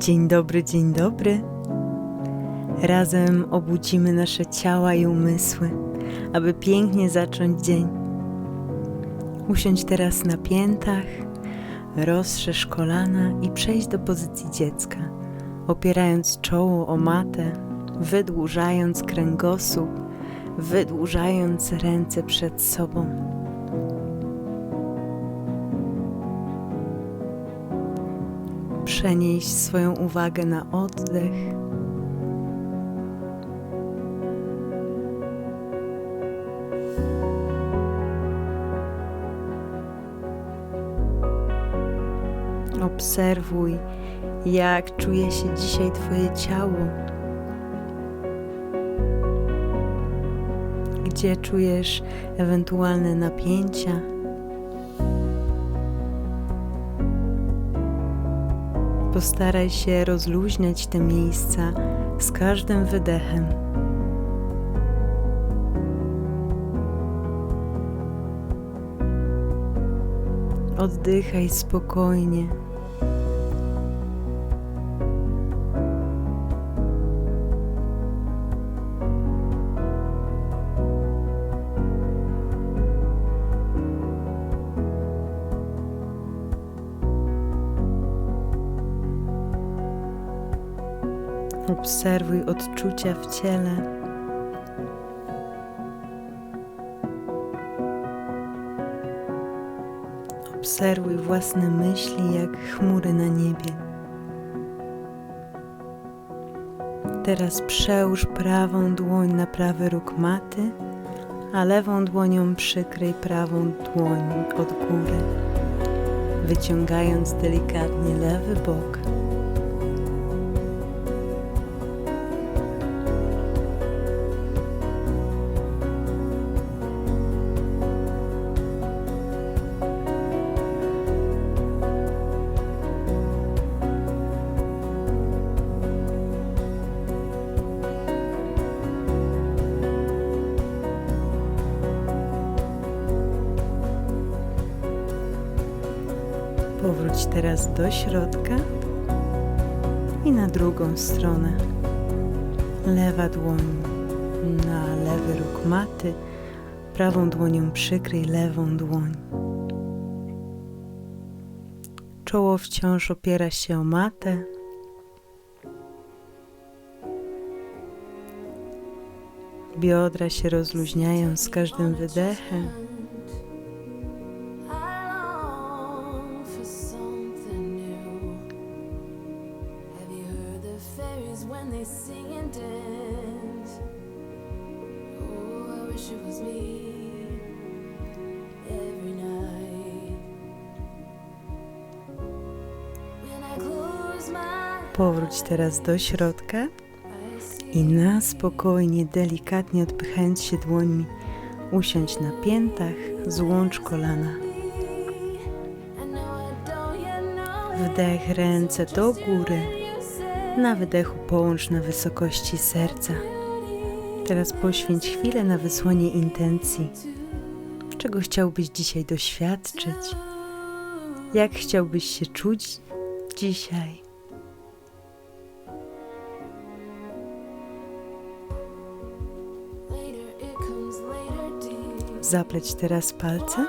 Dzień dobry, dzień dobry. Razem obudzimy nasze ciała i umysły, aby pięknie zacząć dzień. Usiądź teraz na piętach, rozszerz kolana i przejść do pozycji dziecka, opierając czoło o matę, wydłużając kręgosłup, wydłużając ręce przed sobą. Przenieś swoją uwagę na oddech. Obserwuj, jak czuje się dzisiaj Twoje ciało. Gdzie czujesz ewentualne napięcia? Postaraj się rozluźniać te miejsca z każdym wydechem. Oddychaj spokojnie. Obserwuj odczucia w ciele. Obserwuj własne myśli jak chmury na niebie. Teraz przełóż prawą dłoń na prawy róg maty, a lewą dłonią przykryj prawą dłoń od góry, wyciągając delikatnie lewy bok. Powróć teraz do środka i na drugą stronę. Lewa dłoń na lewy róg maty, prawą dłonią przykryj lewą dłoń. Czoło wciąż opiera się o matę. Biodra się rozluźniają z każdym wydechem. Fairies when they sing and dance? Oh, I wish it was me every night. When I close my Powróć teraz do środka i na spokojnie, delikatnie odpychając się dłońmi, usiądź na piętach, złącz kolana. Wdech ręce do góry, na wydechu połącz na wysokości serca. Teraz poświęć chwilę na wysłanie intencji. Czego chciałbyś dzisiaj doświadczyć? Jak chciałbyś się czuć dzisiaj? Zapleć teraz palce.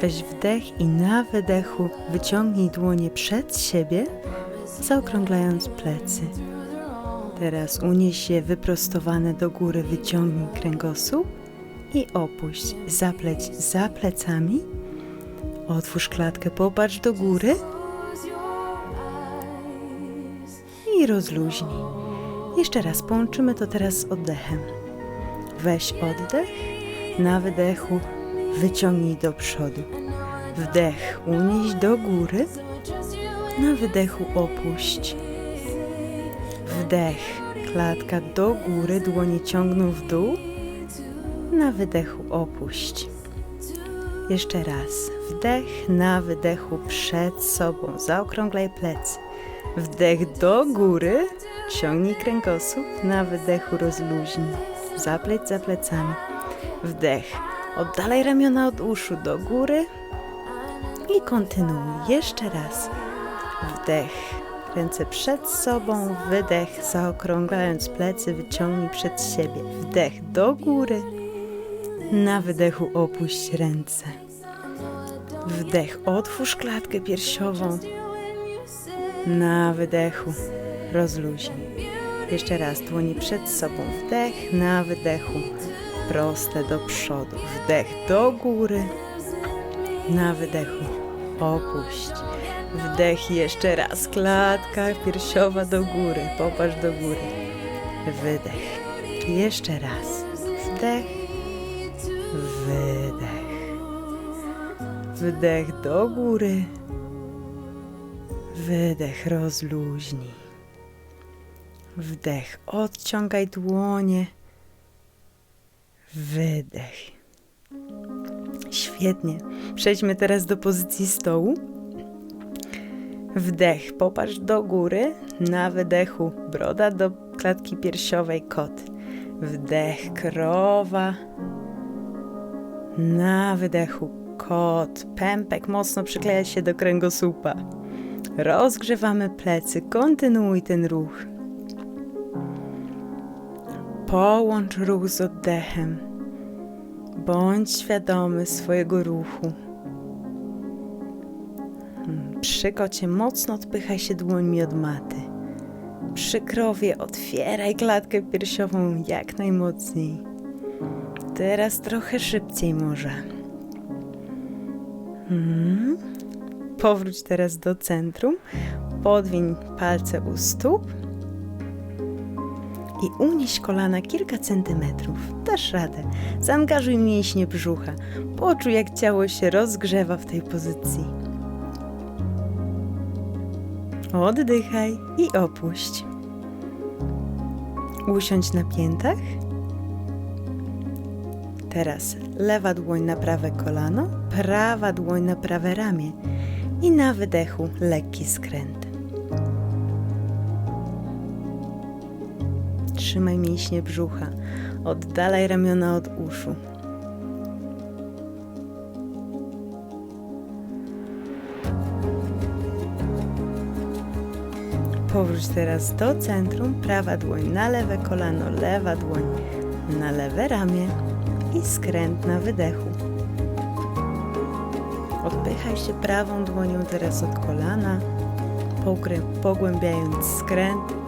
Weź wdech i na wydechu wyciągnij dłonie przed siebie, zaokrąglając plecy. Teraz unieś je wyprostowane do góry, wyciągnij kręgosłup i opuść. Zapleć za plecami. Otwórz klatkę, popatrz do góry i rozluźnij. Jeszcze raz połączymy to teraz z oddechem. Weź oddech, na wydechu wyciągnij do przodu. Wdech unieś do góry, na wydechu opuść. Wdech, klatka do góry, dłonie ciągną w dół. Na wydechu opuść. Jeszcze raz. Wdech, na wydechu przed sobą. Zaokrąglaj plecy. Wdech do góry, ciągnij kręgosłup. Na wydechu rozluźnij. Zapleć za plecami. Wdech. Oddalaj ramiona od uszu do góry i kontynuuj. Jeszcze raz. Wdech. Ręce przed sobą, wydech, zaokrąglając plecy, wyciągnij przed siebie. Wdech do góry, na wydechu opuść ręce. Wdech, otwórz klatkę piersiową, na wydechu rozluźnij. Jeszcze raz, dłonie przed sobą, wdech, na wydechu, proste do przodu, wdech do góry, na wydechu opuść. Wdech jeszcze raz, klatka piersiowa do góry, popatrz do góry. Wydech. Jeszcze raz. Wdech, wydech. Wdech do góry. Wydech, rozluźnij. Wdech, odciągaj dłonie. Wydech. Świetnie. Przejdźmy teraz do pozycji stołu. Wdech, popatrz do góry, na wydechu broda do klatki piersiowej kot. Wdech, krowa. Na wydechu kot. Pępek mocno przykleja się do kręgosłupa. Rozgrzewamy plecy, kontynuuj ten ruch. Połącz ruch z oddechem. Bądź świadomy swojego ruchu. Hmm, Przy kocie mocno odpychaj się dłońmi od maty. Przy krowie otwieraj klatkę piersiową jak najmocniej. Teraz trochę szybciej może. Hmm. Powróć teraz do centrum. Podwiń palce u stóp i unieś kolana kilka centymetrów. Dasz radę. Zaangażuj mięśnie brzucha. Poczuj, jak ciało się rozgrzewa w tej pozycji. Oddychaj i opuść. Usiądź na piętach. Teraz lewa dłoń na prawe kolano, prawa dłoń na prawe ramię i na wydechu lekki skręt. Trzymaj mięśnie brzucha, oddalaj ramiona od uszu. Powróć teraz do centrum, prawa dłoń na lewe kolano, lewa dłoń na lewe ramię i skręt na wydechu. Odpychaj się prawą dłonią teraz od kolana, pogłębiając skręt.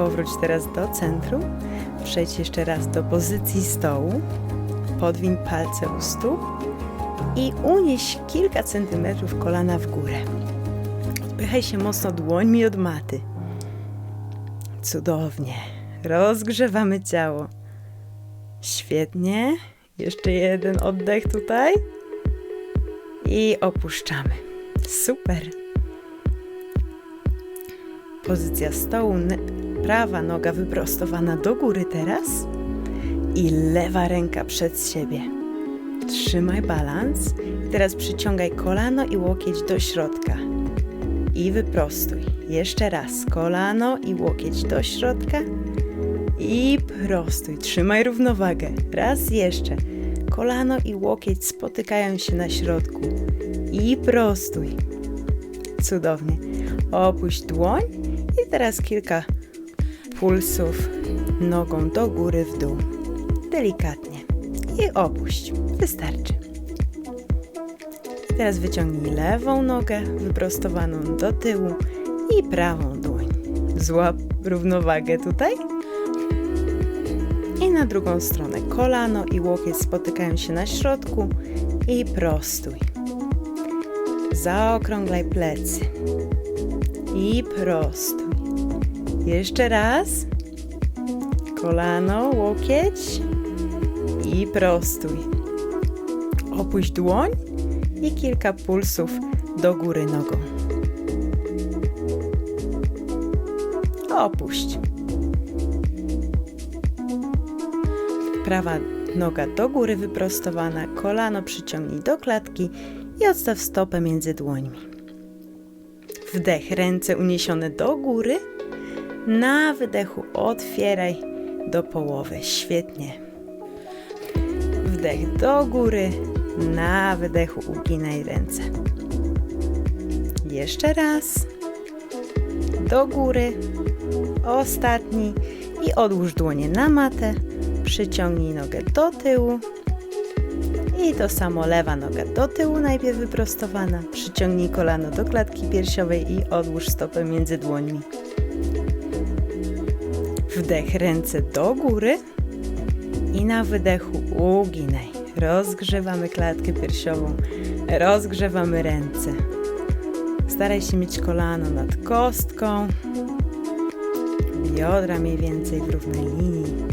Powróć teraz do centrum. Przejdź jeszcze raz do pozycji stołu. Podwiń palce u stóp i unieś kilka centymetrów kolana w górę. Odpychaj się mocno dłońmi od maty. Cudownie. Rozgrzewamy ciało. Świetnie. Jeszcze jeden oddech tutaj. I opuszczamy. Super. Pozycja stołu. Prawa noga wyprostowana do góry teraz. I lewa ręka przed siebie. Trzymaj balans. Teraz przyciągaj kolano i łokieć do środka. I wyprostuj. Jeszcze raz. Kolano i łokieć do środka. I prostuj. Trzymaj równowagę. Raz jeszcze. Kolano i łokieć spotykają się na środku. I prostuj. Cudownie. Opuść dłoń i teraz kilka pulsów nogą do góry, w dół. Delikatnie. I opuść. Wystarczy. Teraz wyciągnij lewą nogę wyprostowaną do tyłu i prawą dłoń. Złap równowagę tutaj. I na drugą stronę kolano i łokieć spotykają się na środku i prostuj. Zaokrąglaj plecy i prostuj. Jeszcze raz. Kolano, łokieć i prostuj. Opuść dłoń i kilka pulsów do góry nogą. Opuść. Prawa noga do góry wyprostowana, kolano przyciągnij do klatki i odstaw stopę między dłońmi. Wdech, ręce uniesione do góry. Na wydechu otwieraj do połowy. Świetnie. Wdech do góry, na wydechu uginaj ręce. Jeszcze raz. Do góry. Ostatni. I odłóż dłonie na matę. Przyciągnij nogę do tyłu. I to samo lewa noga do tyłu, najpierw wyprostowana. Przyciągnij kolano do klatki piersiowej i odłóż stopę między dłońmi. Wdech ręce do góry i na wydechu uginaj. Rozgrzewamy klatkę piersiową, rozgrzewamy ręce. Staraj się mieć kolano nad kostką, biodra mniej więcej w równej linii.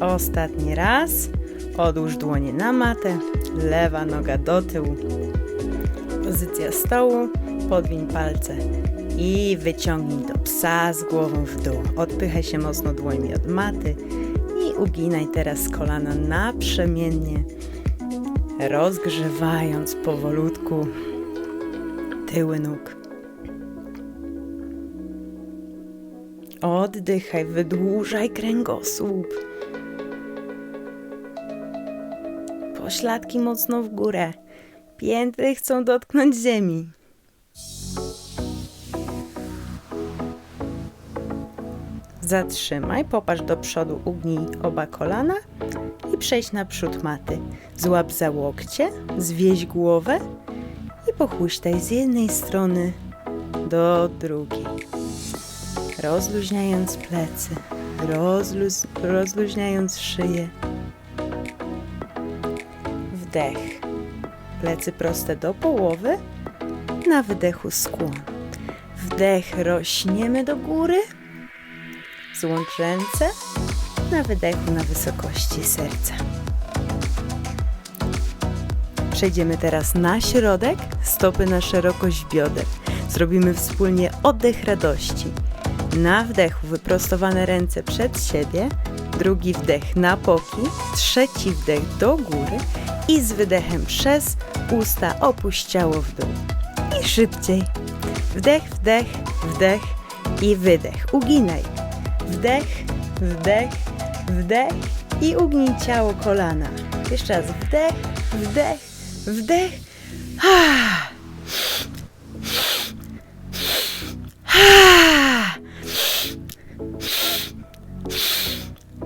Ostatni raz. Odłóż dłonie na matę, lewa noga do tyłu. Pozycja stołu, podwiń palce i wyciągnij do psa z głową w dół. Odpychaj się mocno dłońmi od maty i uginaj teraz kolana naprzemiennie, rozgrzewając powolutku tyły nóg. Oddychaj, wydłużaj kręgosłup. Pośladki mocno w górę. Pięty chcą dotknąć ziemi. Zatrzymaj, popatrz do przodu, ugnij oba kolana i przejdź naprzód maty. Złap za łokcie, zwieź głowę i pochuśtaj z jednej strony do drugiej. Rozluźniając plecy, rozluz, rozluźniając szyję. Wdech. Plecy proste do połowy. Na wydechu skłon. Wdech rośniemy do góry. Złącz ręce. Na wydechu na wysokości serca. Przejdziemy teraz na środek, stopy na szerokość bioder. Zrobimy wspólnie oddech radości. Na wdechu wyprostowane ręce przed siebie, drugi wdech na boki, trzeci wdech do góry i z wydechem przez usta opuść ciało w dół. I szybciej. Wdech, wdech, wdech i wydech. Uginaj. Wdech, wdech, wdech i ugnij ciało kolana. Jeszcze raz wdech, wdech, wdech. Ah. Ah.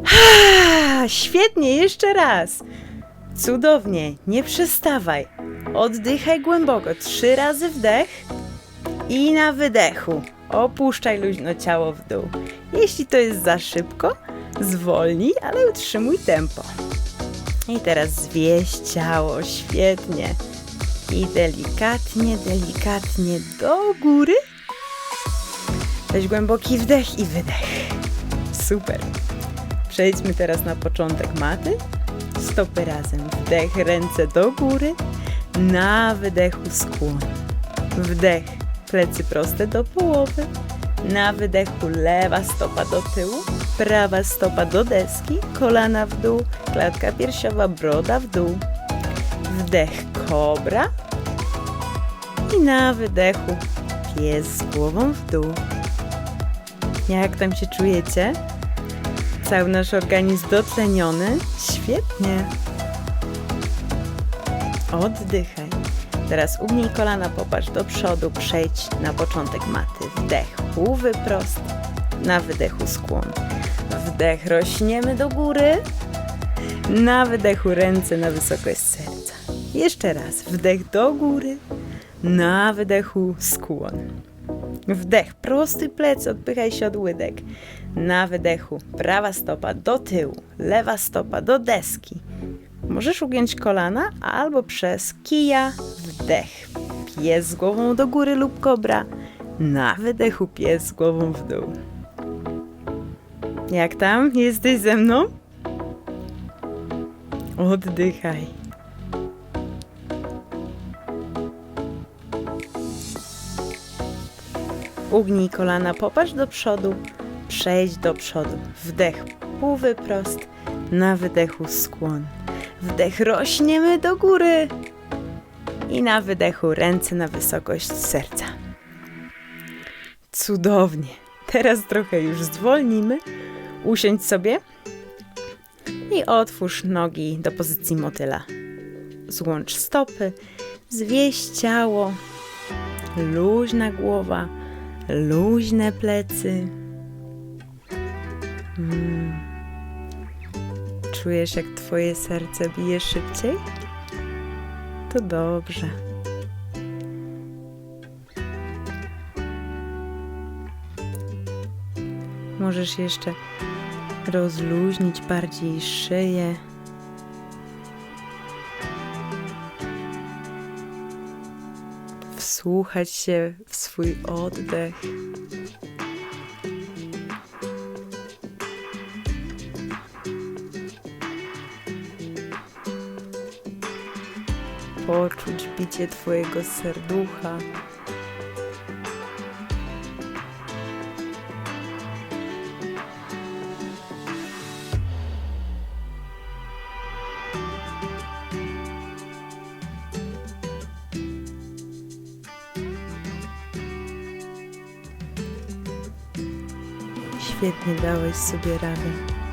Ah. Świetnie, jeszcze raz. Cudownie, nie przestawaj. Oddychaj głęboko. Trzy razy wdech i na wydechu. Opuszczaj luźno ciało w dół. Jeśli to jest za szybko, zwolnij, ale utrzymuj tempo. I teraz zwieź ciało, świetnie. I delikatnie, delikatnie do góry. Weź głęboki wdech i wydech. Super. Przejdźmy teraz na początek maty. Stopy razem. Wdech, ręce do góry. Na wydechu skłon. Wdech, plecy proste do połowy. Na wydechu lewa stopa do tyłu, prawa stopa do deski, kolana w dół, klatka piersiowa, broda w dół. Wdech kobra. I na wydechu pies z głową w dół. Jak tam się czujecie? Cały nasz organizm dotleniony? Świetnie. Oddychaj. Teraz ugnij kolana, popatrz do przodu, przejdź na początek maty. Wdech, pół wyprost, na wydechu skłon. Wdech, rośniemy do góry. Na wydechu ręce na wysokość serca. Jeszcze raz, wdech do góry. Na wydechu skłon. Wdech, prosty plec, odpychaj się od łydek. Na wydechu prawa stopa do tyłu, lewa stopa do deski. Możesz ugiąć kolana albo przez kija wdech. Pies z głową do góry lub kobra. Na wydechu pies z głową w dół. Jak tam? Jesteś ze mną? Oddychaj. Ugnij kolana, popatrz do przodu, przejdź do przodu. Wdech, pół wyprost, na wydechu skłon. Wdech, rośniemy do góry. I na wydechu ręce na wysokość serca. Cudownie. Teraz trochę już zwolnimy, Usiądź sobie i otwórz nogi do pozycji motyla. Złącz stopy, zwieś ciało, luźna głowa, luźne plecy. Mm. Czujesz, jak twoje serce bije szybciej? To dobrze. Możesz jeszcze rozluźnić bardziej szyję. Wsłuchać się w swój oddech. Poczuć bicie Twojego serducha. Świetnie dałeś sobie radę.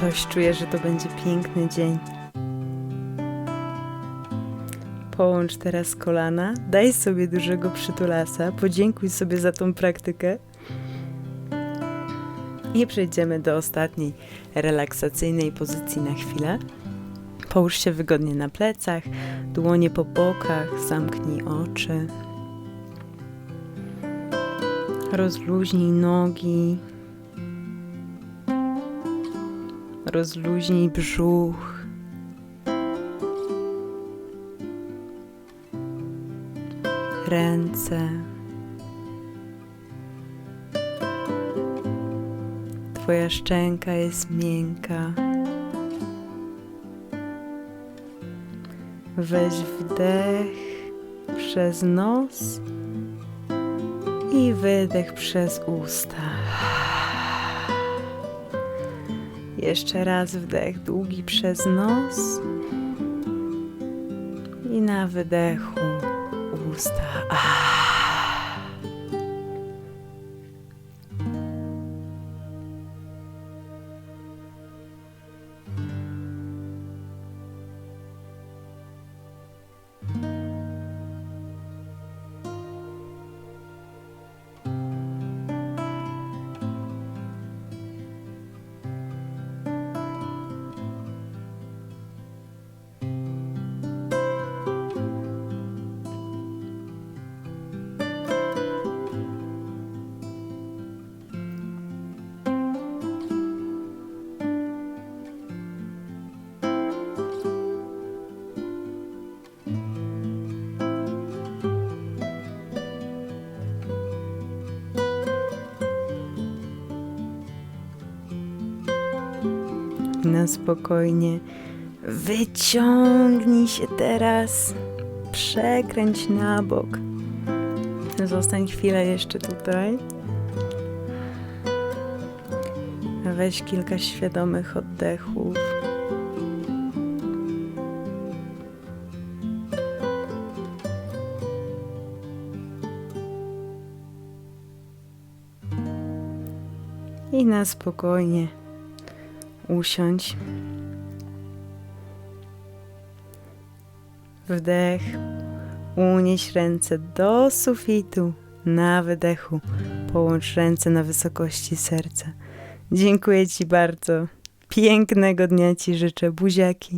Coś czuję, że to będzie piękny dzień. Połącz teraz kolana, daj sobie dużego przytulasa, podziękuj sobie za tą praktykę. I przejdziemy do ostatniej relaksacyjnej pozycji na chwilę. Połóż się wygodnie na plecach, dłonie po bokach, zamknij oczy. Rozluźnij nogi. Rozluźnij brzuch. Ręce. Twoja szczęka jest miękka. Weź wdech przez nos i wydech przez usta. Jeszcze raz wdech długi przez nos i na wydechu usta. Na spokojnie. Wyciągnij się teraz. Przekręć na bok. Zostań chwilę jeszcze tutaj. Weź kilka świadomych oddechów. I na spokojnie usiądź. Wdech. Unieś ręce do sufitu. Na wydechu połącz ręce na wysokości serca. Dziękuję Ci bardzo. Pięknego dnia Ci życzę. Buziaki.